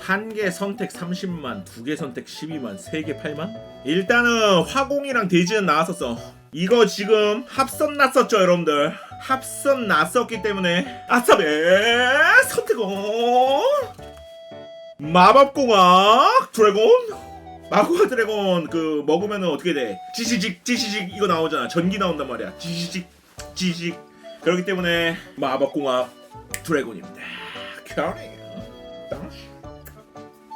한 개 선택 30만, 두 개 선택 12만, 세 개 8만? 일단은 화공이랑 대지는 나왔었어. 이거 지금 합선 났었죠, 여러분들. 합선 났었기 때문에 아싸베 선택은 마법공학 드래곤 마구가 드래곤 그 먹으면은 어떻게 돼? 지시직 지시직 이거 나오잖아. 전기 나온단 말이야. 지시직 지시직 그렇기 때문에 마법공학 드래곤입니다. 켜리.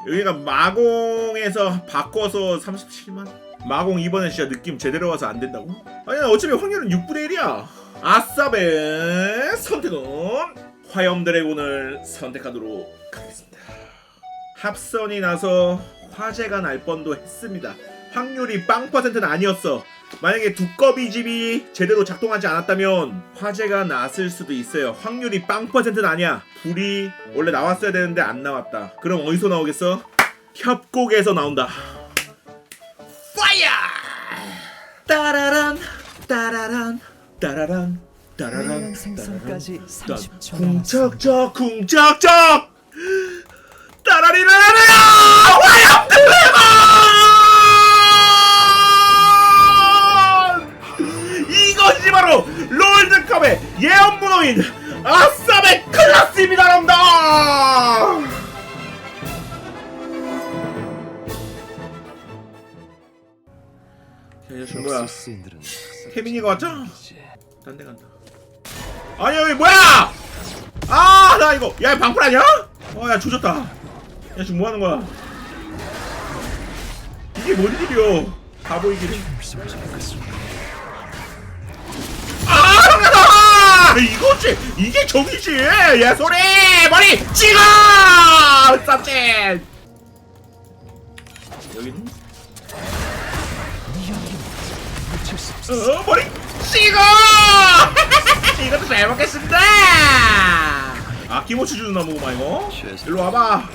여기가 마공에서 바꿔서 37만. 마공 이번에 진짜 느낌 제대로 와서 안 된다고? 아니 어차피 확률은 6분의 1이야. 아싸베 선택은 화염 드래곤을 선택하도록 하겠습니다. 합선이 나서 화재가 날 뻔도 했습니다. 확률이 빵 퍼센트는 아니었어. 만약에 두꺼비 집이 제대로 작동하지 않았다면 화재가 났을 수도 있어요. 확률이 빵 퍼센트는 아니야. 불이 원래 나왔어야 되는데 안 나왔다. 그럼 어디서 나오겠어? 협곡에서 나온다. 파이어! 따라란 따라란 따라란 따라란 내년 생선까지 따라란. 30초 궁착적 궁착적 따라리라라 예언 문호인 아싸베 클라스입니다 여러분들 뭐야 태민이가 왔죠? 딴 데 간다. 아니 여기 뭐야? 아 나 이거 야 방풀 아니야? 어야 조졌다. 야 지금 뭐 하는 거야? 이게 뭔 일이요? 바보 이기는. 이거지. 이게 정이지. 야 소리. 머리 찍어! 쌉진 여기는? 어 머리 찍어! 이것도 잘 먹겠습니다. 아 김호치 주는 나무구만 이거. 일로 와봐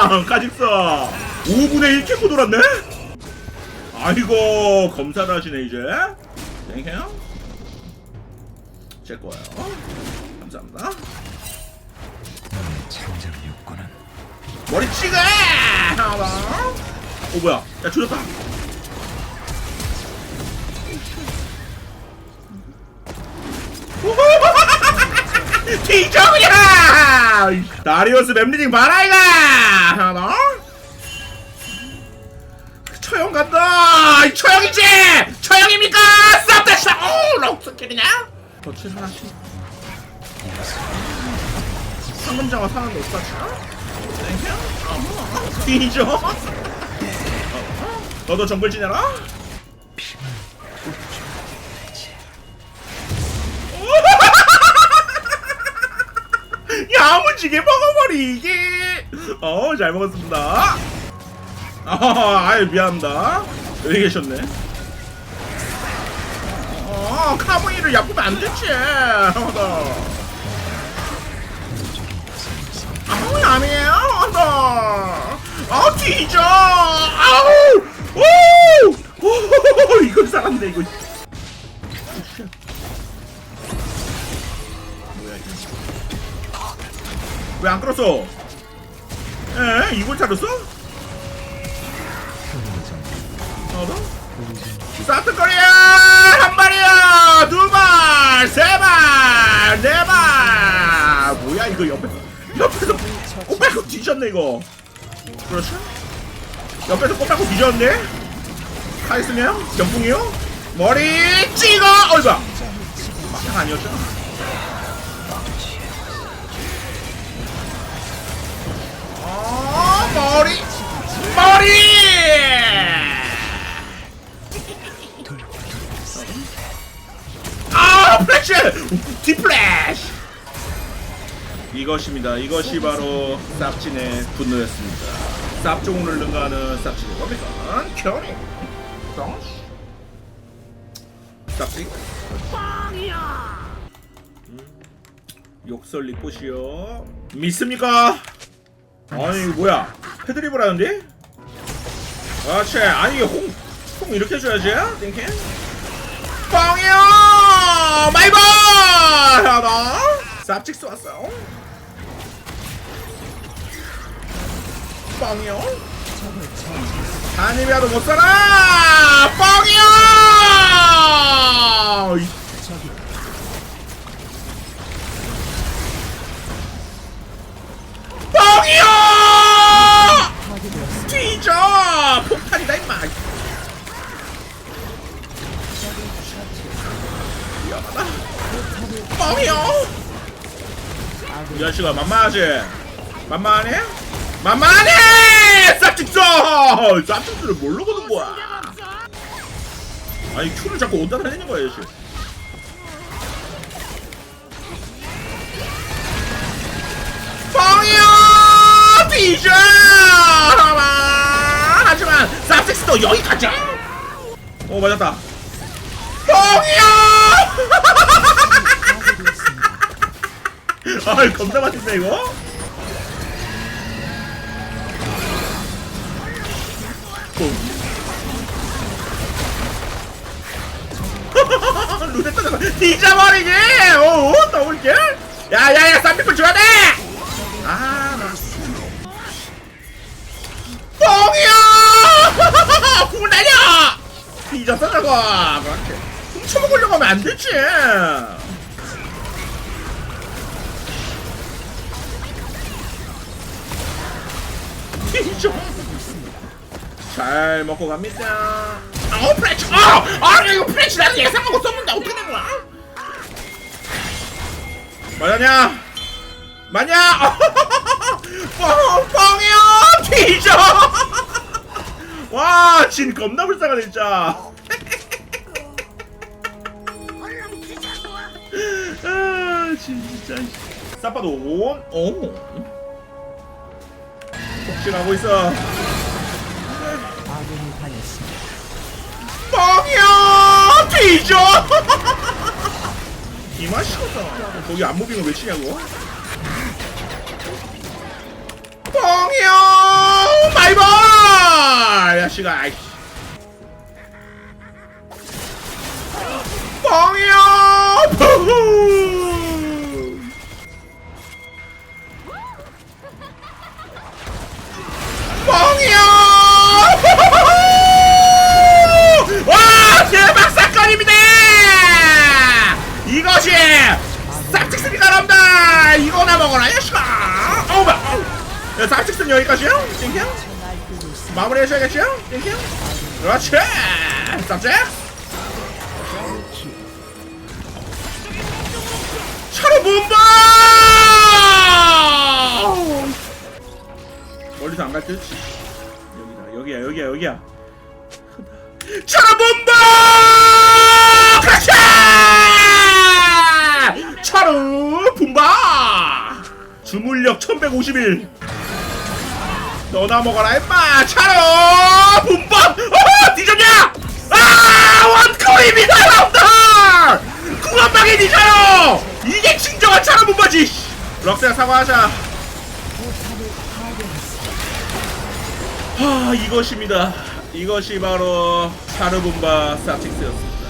그냥 가직서 5분의 1 캐고 돌았네? 아이고 검사를 하시네 이제. 땡큐 제 거예요. 감사합니다. 창작 욕구는 머리 하나. 오 뭐야. 야 조졌다. 뒤정이야 다리오스 맵리딩 봐라 이가 하나 처형 간다! 이 처형이지! 처형입니까? 쌉다 쌉 오, 럭스킬이냐 더 하나씩 상금장어 사는 못 사주나? 뒤져? 어, 너도 정글 지내라? 지게 먹어버리기 어잘 먹었습니다. 아 아유 미안합니다. 여기 계셨네. 어 카모이를 얕보면 안 되지. 어, 아우 아니에요 너. 아 뒤져. 아우. 오! 오 이걸 살았네 이거 왜 안 끌었어? 에? 이걸 찾았어? 어더? 사트거리야! 한 발이야! 두 발 세 발 네 발! 뭐야 이거 옆에 옆에서 꼬빼고 뒤졌네 이거. 그렇죠? 옆에서 꼬빼고 뒤졌네? 카이스면 경풍이요? 머리 찍어! 어이가 막상 아니었죠? 어 이것입니다. 이것이 바로 쌉진의 분노였습니다. 쌉종을 능가하는 쌉진의 겁니까 켜리 쌉진. 음, 욕설리 꽃이요 믿습니까? 아니 뭐야. 패드립을 하는데? 그렇지 아니 홍, 홍 이렇게 해줘야지 땡킹 뻥이요 마이볼 하나. 쌉직스 왔어 뻥이요? 한입이라도 못살아 뻥이요! 이- 뻥이요! 뒤져! 폭탄이다 임마! 뻥이요! 이 자식아 만만하지? 만만해? 만만해! 쌉직서 쌉직서를 뭘로 보는 거야? 아니 큐를 자꾸 온다 달리는 거야 이 자식 뻥이요 뒤져 하지만 쌉직스도 여기까지 오 맞았다. 뻥이요 아 겁나 맛있네 이거 루네타 잡아 뒤져버리기 오 더블킬? 야야야 쌈비풀 줘야 돼! 아나 뻥이야! 궁을 날려! 뒤졌어 저거. 그렇게. 훔쳐먹으려고 하면 안 되지. 뒤져 잘 먹고 갑니다. 어 프레치! 어! 아니 이거 프레치 나는 예상하고 썼는데 어떻게 된 거야? 맞았냐? 맞냐 뻥 뻥이야 뒤져! 와 진 겁나 불쌍하네 진짜. 아 진짜 싸빠도 온 오. 폭식하고 있어 야 뒤져 이 맛이거든 거기 안 무빙을 왜 치냐고? 뻥이야 마이볼 야씨가 아이씨. 뻥이야 싹직 차로 문바 멀리서 안 갈 듯? 여기다 여기야 여기야 여기야. 차로 문바 그렇지 차로 분바 주물력 1151 너나 먹어라 임마! 차로 분바 어 뒤졌냐? 아 뒤져요! 이게 진정한 차로 분바지 럭스야 사과하자. 아 이것입니다. 이것이 바로 차르본바 쌉직스였습니다.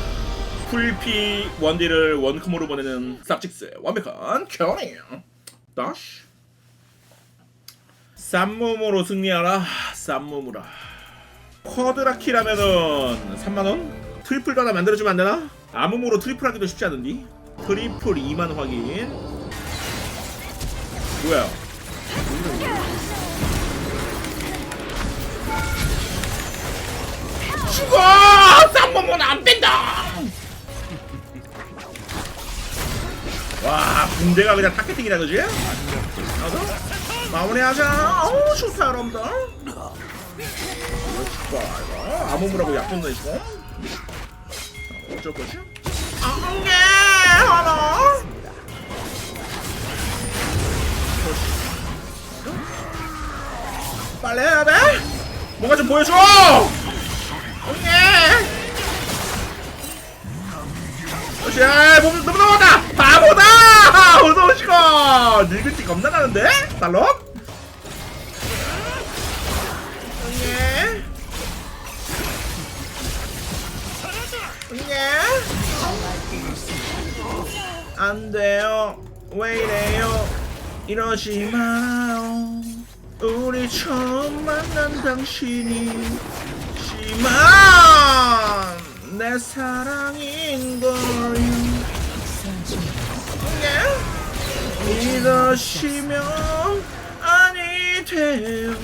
풀피 원딜을 원컴으로 보내는 쌉직스의 완벽한 결이. 다시. 쌈몸으로 승리하라. 쌈몸으라 쿼드라키라면은 3만원? 트리플 하나 만들어주면 안 되나? 아무모로 트리플 하기도 쉽지 않은디? 트리플 2만 확인 뭐야 죽어! 쌍몸은 안 뺀다! 와, 군대가 그냥 타겟팅이라 그지? 나도 마무리하자. 어우, 좋다, 여러분들. 아무무라고 약분도 있고. 어쩔 거지? 아, 네, 하나. 빨리 해야 돼? 뭔가 좀 보여줘! 예. 그렇지 몸 너무 넘어간다 바보다 어서 오시고 늙은지 겁나 나는데 달로 예? 안 돼요. 왜 이래요? 이러지 마요. 우리 처음 만난 당신이 지만 내 사랑인 걸요. 예? 믿으시면 아니 돼요.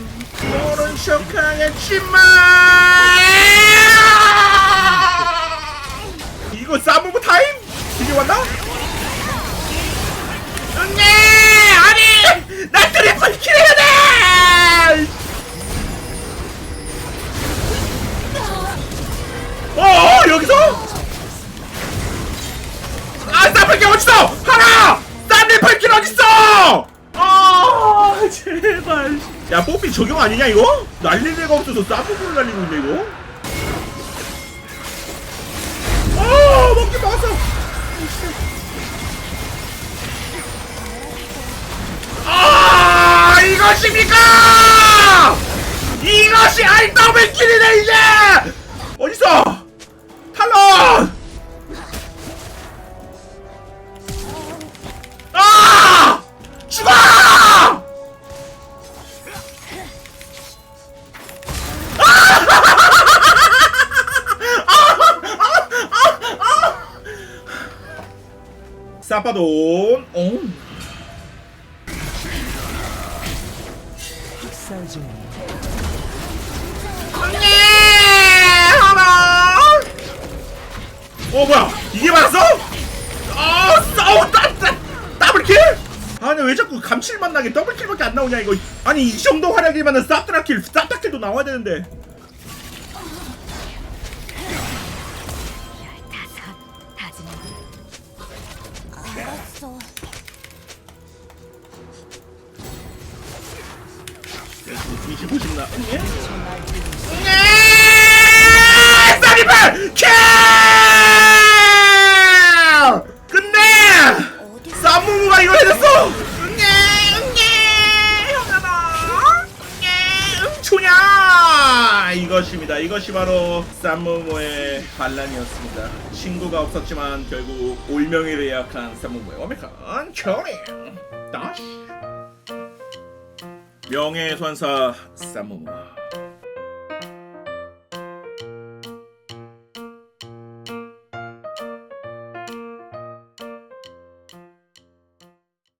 모른 척 하겠지만 이거 싸무브 타임? 이게 왔나? 응애! 아니! 나 트리플 킬 해야 돼! 어 여기서? 아 쌈플 킬 어딨어! 하나! 쌈플 킬 어딨어? 아 제발. 야 뽀삐 적용 아니냐 이거? 날릴 데가 없어서 쌈플을 날리고 있네 이거 먹었어 아 이것입니까? 이것이 더블 킬이네 이제 학살 중 예! 하나. 어 뭐야? 이게 맞았어? 아, 싸우 따, 따, 더블킬? 아니 왜 자꾸 감칠맛 나게 더블킬밖에 안 나오냐 이거? 아니 이 정도 활약이면은 쌉드라킬, 쌉다킬도 나와야 되는데. 알았어 뒤지고 싶나? 예? 예! 사리팔 킬! 근데 것입니다. 이것이 바로 쌈무무의 반란이었습니다. 친구가 없었지만 결국 올명이를 예약한 쌈무무의 완벽한 결임 다시. 명예의 선사 쌈무무